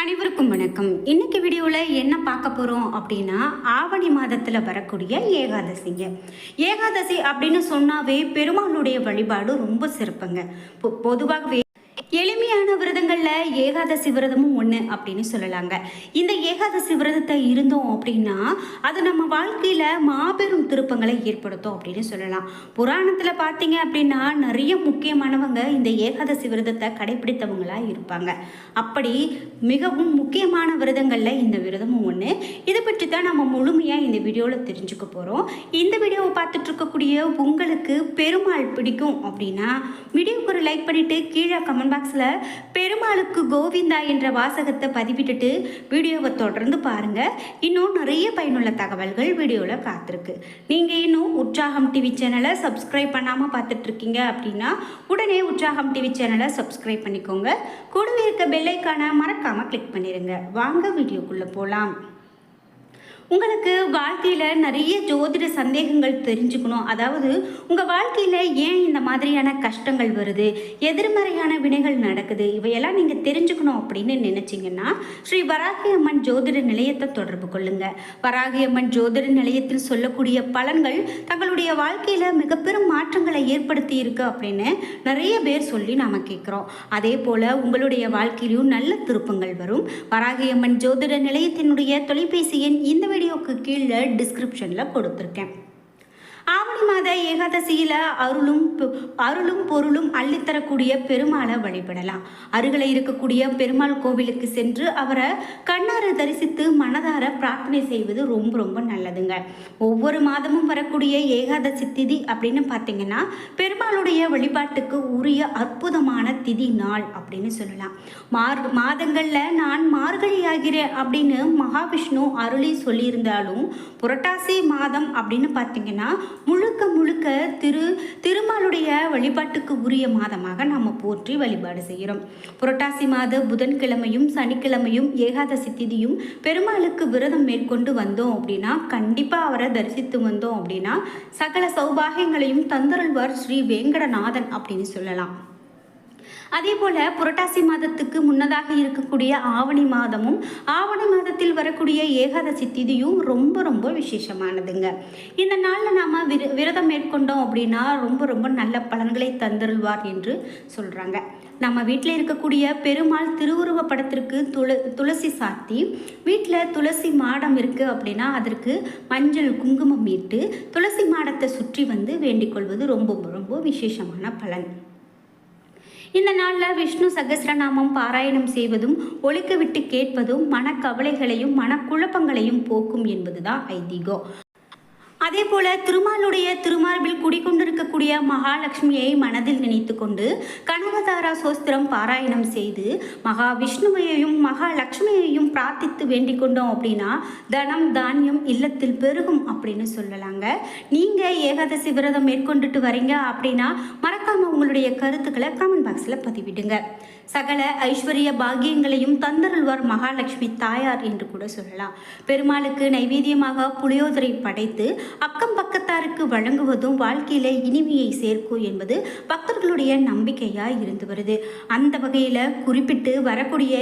அனைவருக்கும் வணக்கம். இன்னைக்கு வீடியோவில் என்ன பார்க்க போகிறோம் அப்படின்னா ஆவணி மாதத்தில் வரக்கூடிய ஏகாதசிங்க. ஏகாதசி அப்படின்னு சொன்னாவே பெருமாளுடைய வழிபாடு ரொம்ப சிறப்புங்க. பொ- பொதுவாகவே எளிமையான விரதங்களில் ஏகாதசி விரதமும் ஒன்று அப்படின்னு சொல்லலாங்க. இந்த ஏகாதசி விரதத்தை இருந்தோம் அப்படின்னா அது நம்ம வாழ்க்கையில் மாபெரும் திருப்பங்களை ஏற்படுத்தும் அப்படின்னு சொல்லலாம். புராணத்தில் பார்த்தீங்க அப்படின்னா நிறைய முக்கியமானவங்க இந்த ஏகாதசி விரதத்தை கடைபிடித்தவங்களாக இருப்பாங்க. அப்படி மிகவும் முக்கியமான விரதங்களில் இந்த விரதமும் ஒன்று இதை பற்றி தான் நம்ம முழுமையாக இந்த வீடியோவில் தெரிஞ்சுக்க போகிறோம் இந்த வீடியோவை பார்த்துட்டு இருக்கக்கூடிய உங்களுக்கு பெருமாள் பிடிக்கும் அப்படின்னா வீடியோக்கு ஒரு லைக் பண்ணிவிட்டு கீழே கமெண்ட் பாக்ஸில் பெருமாளுக்கு கோவிந்தா என்ற வாசகத்தை பதிவிட்டுட்டு வீடியோவை தொடர்ந்து பாருங்கள் இன்னும் நிறைய பயனுள்ள தகவல்கள் வீடியோவில் காத்திருக்கு. நீங்கள் இன்னும் உற்சாகம் டிவி சேனலை சப்ஸ்கிரைப் பண்ணாமல் பார்த்துட்ருக்கீங்க அப்படின்னா உடனே உற்சாகம் டிவி சேனலை சப்ஸ்கிரைப் பண்ணிக்கோங்க. கூடவே இருக்க பெல்லைக்கான மறக்காமல் கிளிக் பண்ணிடுங்க வாங்க வீடியோக்குள்ளே போகலாம் உங்களுக்கு வாழ்க்கையில் நிறைய ஜோதிட சந்தேகங்கள் தெரிஞ்சுக்கணும். அதாவது உங்கள் வாழ்க்கையில் ஏன் இந்த மாதிரியான கஷ்டங்கள் வருது? எதிர்மறையான வினைகள் நடக்குது? இவையெல்லாம் நீங்கள் தெரிஞ்சுக்கணும் அப்படின்னு நினச்சிங்கன்னா ஸ்ரீ வராகி அம்மன் ஜோதிட நிலையத்தை தொடர்பு கொள்ளுங்கள் வராகி அம்மன் ஜோதிட நிலையத்தில் சொல்லக்கூடிய பலன்கள் தங்களுடைய வாழ்க்கையில் மிகப்பெரும் மாற்றங்களை ஏற்படுத்தி இருக்கு அப்படின்னு நிறைய பேர் சொல்லி நாம் கேட்குறோம் அதே போல் உங்களுடைய வாழ்க்கையிலும் நல்ல திருப்பங்கள் வரும். வராகி அம்மன் ஜோதிட நிலையத்தினுடைய தொலைபேசி எண் இந்த வீடியோக்கு கீழே டிஸ்கிரிப்ஷனில் கொடுத்துருக்கேன். ஆவணி மாத ஏகாதசியில் அருளும் அருளும் பொருளும் அள்ளித்தரக்கூடிய பெருமாளை வழிபடலாம். அருகில் இருக்கக்கூடிய பெருமாள் கோவிலுக்கு சென்று அவரை கண்ணார தரிசித்து மனதார பிரார்த்தனை செய்வது ரொம்ப ரொம்ப நல்லதுங்க. ஒவ்வொரு மாதமும் வரக்கூடிய ஏகாதசி திதி அப்படின்னு பார்த்தீங்கன்னா பெருமாளுடைய வழிபாட்டுக்கு உரிய அற்புதமான திதி நாள் அப்படின்னு சொல்லலாம். மார் மாதங்களில் நான் மார்கழி ஆகிறேன் அப்படின்னு மகாவிஷ்ணு அருளி சொல்லியிருந்தாலும் புரட்டாசி மாதம் அப்படின்னு பார்த்தீங்கன்னா முழுக்க முழுக்க திரு திருமாலுடைய வழிபாட்டுக்கு உரிய மாதமாக நம்ம போற்றி வழிபாடு செய்கிறோம். புரட்டாசி மாத புதன்கிழமையும் சனிக்கிழமையும் ஏகாதசி திதியும் பெருமாளுக்கு விரதம் மேற்கொண்டு வந்தோம் அப்படின்னா கண்டிப்பாக அவரை தரிசித்து வந்தோம் அப்படின்னா சகல சௌபாகியங்களையும் தந்தருள்வார் ஸ்ரீ வேங்கடநாதன் அப்படின்னு சொல்லலாம். அதே போல் புரட்டாசி மாதத்துக்கு முன்னதாக இருக்கக்கூடிய ஆவணி மாதமும் ஆவணி மாதத்தில் வரக்கூடிய ஏகாதசி திதியும் ரொம்ப ரொம்ப விசேஷமானதுங்க. இந்த நாளில் நாம் விர விரதம் மேற்கொண்டோம் அப்படின்னா ரொம்ப ரொம்ப நல்ல பலன்களை தந்தருள்வார் என்று சொல்கிறாங்க நம்ம வீட்டில் இருக்கக்கூடிய பெருமாள் திருவுருவ படத்திற்கு துள துளசி சாத்தி வீட்டில் துளசி மாடம் இருக்குது அப்படின்னா அதற்கு மஞ்சள் குங்குமம் இட்டு துளசி மாடத்தை சுற்றி வந்து வேண்டிக் கொள்வது ரொம்ப ரொம்ப விசேஷமான பலன். இந்த நாளில் விஷ்ணு சகஸ்ரநாமம் பாராயணம் செய்வதும் ஒழிக்க விட்டு கேட்பதும் மனக்கவலைகளையும் மனக்குழப்பங்களையும் போக்கும் என்பதுதான் ஐதீகம். அதே போல திருமாலுடைய திருமார்பில் குடிக்கொண்டிருக்கக்கூடிய மகாலட்சுமியை மனதில் நினைத்து கொண்டு கனகதாரா சோஸ்திரம் பாராயணம் செய்து மகாவிஷ்ணுவையையும் மகாலட்சுமியையும் பிரார்த்தித்து வேண்டிக் கொண்டோம் அப்படின்னா தனம் தானியம் இல்லத்தில் பெருகும் அப்படின்னு சொல்லலாங்க. நீங்கள் ஏகாதசி விரதம் மேற்கொண்டுட்டு வரீங்க அப்படின்னா மறக்காம உங்களுடைய கருத்துக்களை கமெண்ட் பாக்ஸில் பதிவிடுங்க. சகல ஐஸ்வர்ய பாகியங்களையும் தந்தருள்வார் மகாலட்சுமி தாயார் என்று கூட சொல்லலாம். பெருமாளுக்கு நைவேத்தியமாக புளியோதரை படைத்து அக்கம் பக்கத்தாருக்கு வழங்குவதும் வாழ்க்கையில இனிமையை சேர்க்கும் என்பது பக்தர்களுடைய நம்பிக்கையாக இருந்து வருது. அந்த வகையில் குறிப்பிட்டு வரக்கூடிய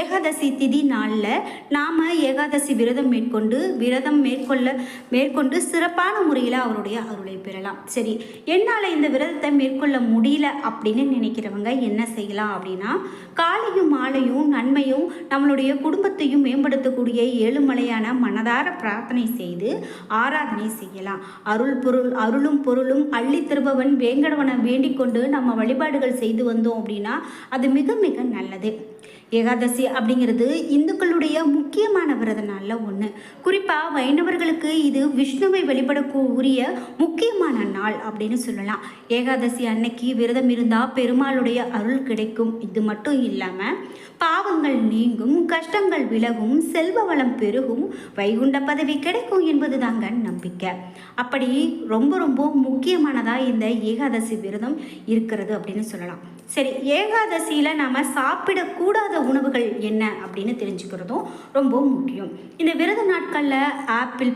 ஏகாதசி திதி நாளில் நாம் ஏகாதசி விரதம் மேற்கொண்டு விரதம் மேற்கொள்ள மேற்கொண்டு சிறப்பான முறையில் அவருடைய அருளை பெறலாம். சரி என்னால் இந்த விரதத்தை மேற்கொள்ள முடியல அப்படின்னு நினைக்கிறவங்க என்ன செய்யலாம் அப்படின்னா காலையும் மாலையும் நன்மையும் நம்மளுடைய குடும்பத்தையும் மேம்படுத்தக்கூடிய ஏழுமலையான மனதார பிரார்த்தனை செய்து ஆராதனை செய்யலாம். அருள் பொருள் அருளும் பொருளும் அள்ளி திருபவன் வேங்கடவனை வேண்டிக் கொண்டு நம்ம வழிபாடுகள் செய்து வந்தோம் அப்படின்னா அது மிக மிக நல்லது. ஏகாதசி அப்படிங்கிறது இந்துக்களுடைய முக்கியமான விரத நாளில் ஒன்று குறிப்பாக வைணவர்களுக்கு இது விஷ்ணுவை வழிபடக்கூடிய முக்கியமான நாள் அப்படின்னு சொல்லலாம். ஏகாதசி அன்னைக்கு விரதம் இருந்தால் பெருமாளுடைய அருள் கிடைக்கும். இது மட்டும் இல்லாமல் பாவங்கள் நீங்கும் கஷ்டங்கள் விலகும் செல்வ வளம் பெருகும் வைகுண்ட பதவி கிடைக்கும் என்பது தாங்க நம்பிக்கை. அப்படி ரொம்ப ரொம்ப முக்கியமானதாக இந்த ஏகாதசி விரதம் இருக்கிறது அப்படின்னு சொல்லலாம். சரி ஏகாதசியில் நாம் சாப்பிடக்கூடாத உணவுகள் என்ன அப்படின்னு தெரிஞ்சுக்கிறதும் ரொம்ப முக்கியம். இந்த விரத நாட்களில் ஆப்பிள்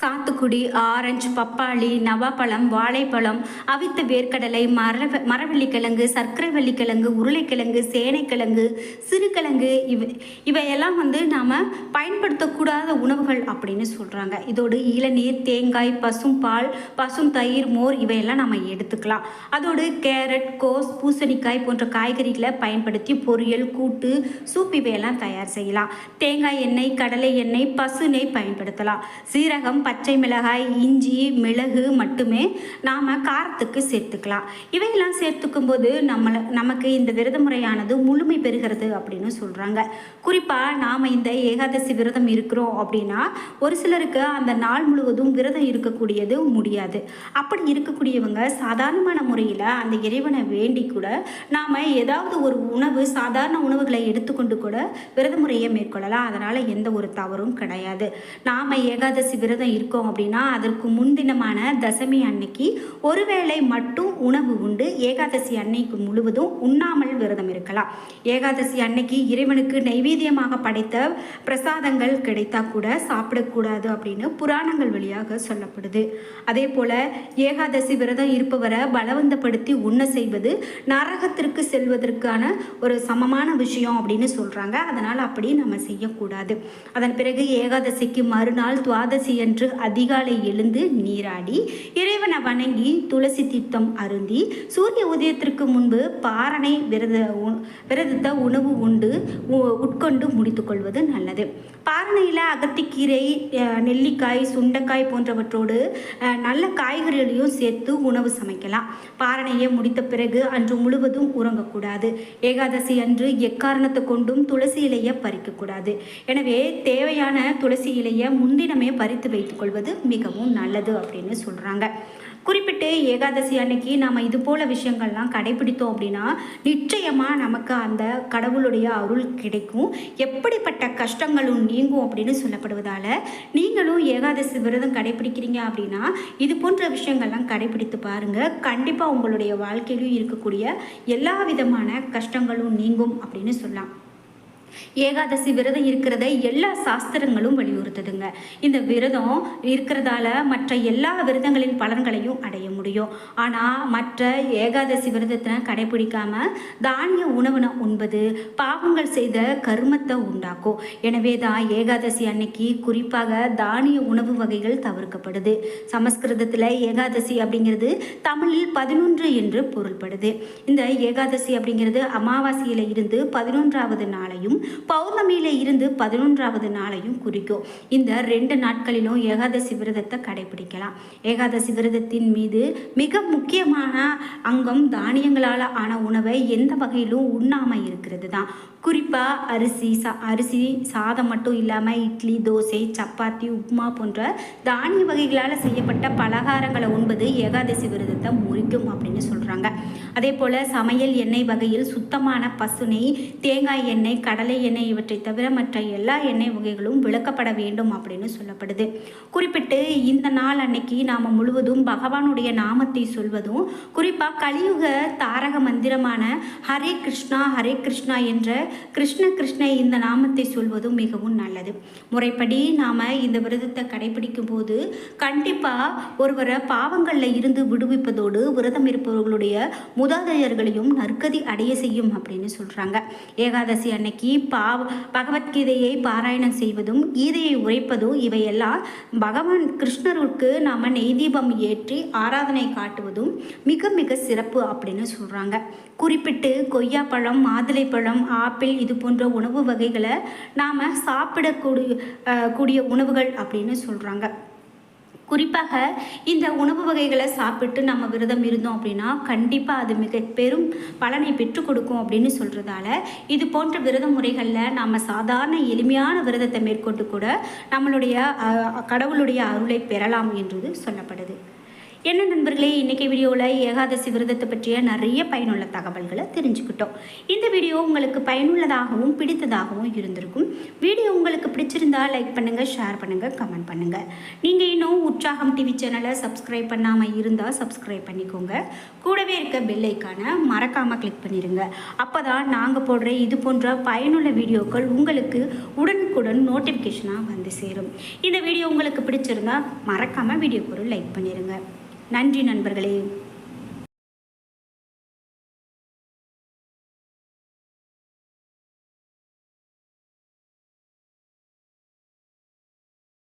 சாத்துக்குடி ஆரஞ்சு பப்பாளி நவாப்பழம் வாழைப்பழம் அவித்த வேர்க்கடலை மர மரவள்ளிக்கிழங்கு சர்க்கரை வள்ளிக்கிழங்கு உருளைக்கிழங்கு சேனைக்கிழங்கு சிறுகிழங்கு இவை இவையெல்லாம் வந்து நாம் பயன்படுத்தக்கூடாத உணவுகள் அப்படின்னு சொல்கிறாங்க இதோடு இளநீர் தேங்காய் பசும் பால் பசும் தயிர் மோர் இவையெல்லாம் நம்ம எடுத்துக்கலாம். அதோடு கேரட் கோஸ் பூசணிக்காய் போன்ற காய்கறிகளை பயன்படுத்தி பொரியல் கூட்டு சூப் இவையெல்லாம் தயார் செய்யலாம். தேங்காய் எண்ணெய் கடலை எண்ணெய் பசு நெய் பயன்படுத்தலாம். சீரகம் பச்சை மிளகாய் இஞ்சி மிளகு மட்டுமே நாம் காரத்துக்கு சேர்த்துக்கலாம். இவையெல்லாம் சேர்த்துக்கும் போது நம்மளை நமக்கு இந்த விரத முறையானது முழுமை பெறுகிறது அப்படின்னு சொல்கிறாங்க குறிப்பாக நாம் இந்த ஏகாதசி விரதம் இருக்கிறோம் அப்படின்னா ஒரு சிலருக்கு அந்த நாள் முழுவதும் விரதம் இருக்கக்கூடியது முடியாது. அப்படி இருக்கக்கூடியவங்க சாதாரணமான முறையில் அந்த இறைவனை வேண்டி கூட நாம் ஏதாவது ஒரு உணவு சாதாரண உணவுகளை எடுத்துக்கொண்டு கூட விரத முறையை மேற்கொள்ளலாம். அதனால் எந்த ஒரு தவறும் கிடையாது. நாம் ஏகாதசி விரதம் இருக்கோம் அப்படின்னா அதற்கு முன்தினமான தசமி அன்னைக்கு ஒருவேளை மட்டும் உணவு உண்டு. ஏகாதசி அன்னைக்கு முழுவதும் உண்ணாமல் விரதம் இருக்கலாம். ஏகாதசி அன்னைக்கு இறைவனுக்கு நைவேத்தியமாக படைத்த பிரசாதங்கள் கிடைத்தா கூட சாப்பிடக்கூடாது அப்படின்னு புராணங்கள் வழியாக சொல்லப்படுது. அதே போல ஏகாதசி விரதம் இருப்பவரை பலவந்தப்படுத்தி உண்ண செய்வது நரகத்திற்கு செல்வதற்கான ஒரு சமமான விஷயம் அப்படின்னு சொல்றாங்க. அதனால் அப்படி நம்ம செய்யக்கூடாது. அதன் பிறகு ஏகாதசிக்கு மறுநாள் துவாதசி என்று அன்று அதிகாலை எழுந்து நீராடி இறைவனை வணங்கி துளசி தீர்த்தம் அருந்தி சூரிய உதயத்திற்கு முன்பு பாரணை விரத விரதத்தை உணவு உண்டு உட்கொண்டு முடித்துக்கொள்வது நல்லது. பாரணையில் அகத்திக்கீரை நெல்லிக்காய் சுண்டைக்காய் போன்றவற்றோடு நல்ல காய்கறிகளையும் சேர்த்து உணவு சமைக்கலாம். பாரணையை முடித்த பிறகு அன்று முழுவதும் உறங்கக்கூடாது. ஏகாதசி அன்று எக்காரணத்தை கொண்டும் துளசி இலையை பறிக்கக்கூடாது. எனவே தேவையான துளசி இலையை முன்தினமே பறித்து வைத்துக்கொள்வது மிகவும் நல்லது அப்படின்னு சொல்கிறாங்க குறிப்பிட்டு ஏகாதசி அன்னைக்கு நம்ம இது போல விஷயங்கள்லாம் கடைபிடித்தோம் அப்படின்னா நிச்சயமாக நமக்கு அந்த கடவுளுடைய அருள் கிடைக்கும். எப்படிப்பட்ட கஷ்டங்களும் நீங்கும் அப்படின்னு சொல்லப்படுவதால் நீங்களும் ஏகாதசி விரதம் கடைபிடிக்கிறீங்க அப்படின்னா இது போன்ற விஷயங்கள்லாம் கடைபிடித்து பாருங்கள் கண்டிப்பாக உங்களுடைய வாழ்க்கையிலும் இருக்கக்கூடிய எல்லா விதமான கஷ்டங்களும் நீங்கும் அப்படின்னு சொல்லலாம். ஏகாதசி விரதம் இருக்கிறத எல்லா சாஸ்திரங்களும் வலியுறுத்துதுங்க. இந்த விரதம் இருக்கிறதால மற்ற எல்லா விரதங்களின் பலன்களையும் அடைய முடியும். ஆனால் மற்ற ஏகாதசி விரதத்தை கடைபிடிக்காம தானிய உணவுன உண்பது பாவங்கள் செய்த கருமத்தை உண்டாக்கும். எனவே தான் ஏகாதசி அன்னைக்கு குறிப்பாக தானிய உணவு வகைகள் தவிர்க்கப்படுது. சமஸ்கிருதத்தில் ஏகாதசி அப்படிங்கிறது தமிழில் பதினொன்று என்று பொருள்படுது. இந்த ஏகாதசி அப்படிங்கிறது அமாவாசையில் இருந்து பதினொன்றாவது நாளையும் பௌர்ணமியில இருந்து பதினொன்றாவது நாளையும் குறிக்கும். இந்த ரெண்டு நாட்களிலும் ஏகாதசி விரதத்தை கடைபிடிக்கலாம். ஏகாதசி விரதத்தின் மீது மிக முக்கியமான அங்கம் தானியங்களால் ஆன உணவை எந்த வகையிலும் உண்ணாம இருக்கிறது தான் குறிப்பாக அரிசி சா அரிசி சாதம் மட்டும் இல்லாமல் இட்லி தோசை சப்பாத்தி உப்புமா போன்ற தானிய வகைகளால் செய்யப்பட்ட பலகாரங்களை உண்பது ஏகாதசி விரதத்தை முறிக்கும் அப்படின்னு சொல்கிறாங்க அதே போல் சமையல் எண்ணெய் வகையில் சுத்தமான பசுனை தேங்காய் எண்ணெய் கடல் எண்ணெய் இவற்றை தவிர மற்ற எல்லா எண்ணெய் வகைகளும் விளக்கப்பட வேண்டும் அப்படின்னு சொல்லப்படுது. குறிப்பிட்டு இந்த நாள் அன்னைக்கு நாம் முழுவதும் பகவானுடைய நாமத்தை சொல்வதும் குறிப்பாக கலியுக தாரக மந்திரமான ஹரே கிருஷ்ணா ஹரே கிருஷ்ணா என்ற கிருஷ்ண கிருஷ்ண இந்த நாமத்தை சொல்வதும் மிகவும் நல்லது. முறைப்படி நாம் இந்த விரதத்தை கடைபிடிக்கும் போது கண்டிப்பாக ஒருவரை பாவங்களில் இருந்து விடுவிப்பதோடு விரதம் இருப்பவர்களுடைய மூதாதையர்களையும் நற்கதி அடைய செய்யும் அப்படின்னு சொல்கிறாங்க ஏகாதசி அன்னைக்கு பாவ பகவத்கீதையை பாராயணம் செய்வதும் கீதையை உரைப்பதும் இவையெல்லாம் பகவான் கிருஷ்ணருக்கு நாம் நெய் தீபம் ஏற்றி ஆராதனை காட்டுவதும் மிக மிக சிறப்பு அப்படின்னு சொல்கிறாங்க குறிப்பிட்டு கொய்யாப்பழம் மாதுளைப்பழம் ஆப்பிள் இது போன்ற உணவு வகைகளை நாம் சாப்பிடக்கூடிய கூடிய உணவுகள் அப்படின்னு சொல்கிறாங்க குறிப்பாக இந்த உணவு வகைகளை சாப்பிட்டு நம்ம விரதம் இருந்தோம் அப்படின்னா கண்டிப்பாக அது மிக பெரும் பலனை பெற்றுக் கொடுக்கும் அப்படின்னு சொல்கிறதால இது போன்ற விரத முறைகளில் நம்ம சாதாரண எளிமையான விரதத்தை மேற்கொண்டு கூட நம்மளுடைய கடவுளுடைய அருளை பெறலாம் என்றது சொல்லப்படுது. என்ன நண்பர்களே இன்றைக்கி வீடியோவில் ஏகாதசி விரதத்தை பற்றிய நிறைய பயனுள்ள தகவல்களை தெரிஞ்சுக்கிட்டோம். இந்த வீடியோ உங்களுக்கு பயனுள்ளதாகவும் பிடித்ததாகவும் இருந்திருக்கும். வீடியோ உங்களுக்கு பிடிச்சிருந்தா லைக் பண்ணுங்கள் ஷேர் பண்ணுங்கள் கமெண்ட் பண்ணுங்கள் நீங்கள் இன்னும் உற்சாகம் டிவி சேனலை சப்ஸ்கிரைப் பண்ணாமல் இருந்தால் சப்ஸ்கிரைப் பண்ணிக்கோங்க. கூடவே இருக்க பெல் ஐக்கானை மறக்காமல் கிளிக் பண்ணிடுங்க அப்போ தான் நாங்கள் போடுற இது போன்ற பயனுள்ள வீடியோக்கள் உங்களுக்கு உடனுக்குடன் நோட்டிஃபிகேஷனாக வந்து சேரும். இந்த வீடியோ உங்களுக்கு பிடிச்சிருந்தா மறக்காமல் வீடியோக்கு ஒரு லைக் பண்ணிடுங்க நன்றி நண்பர்களே.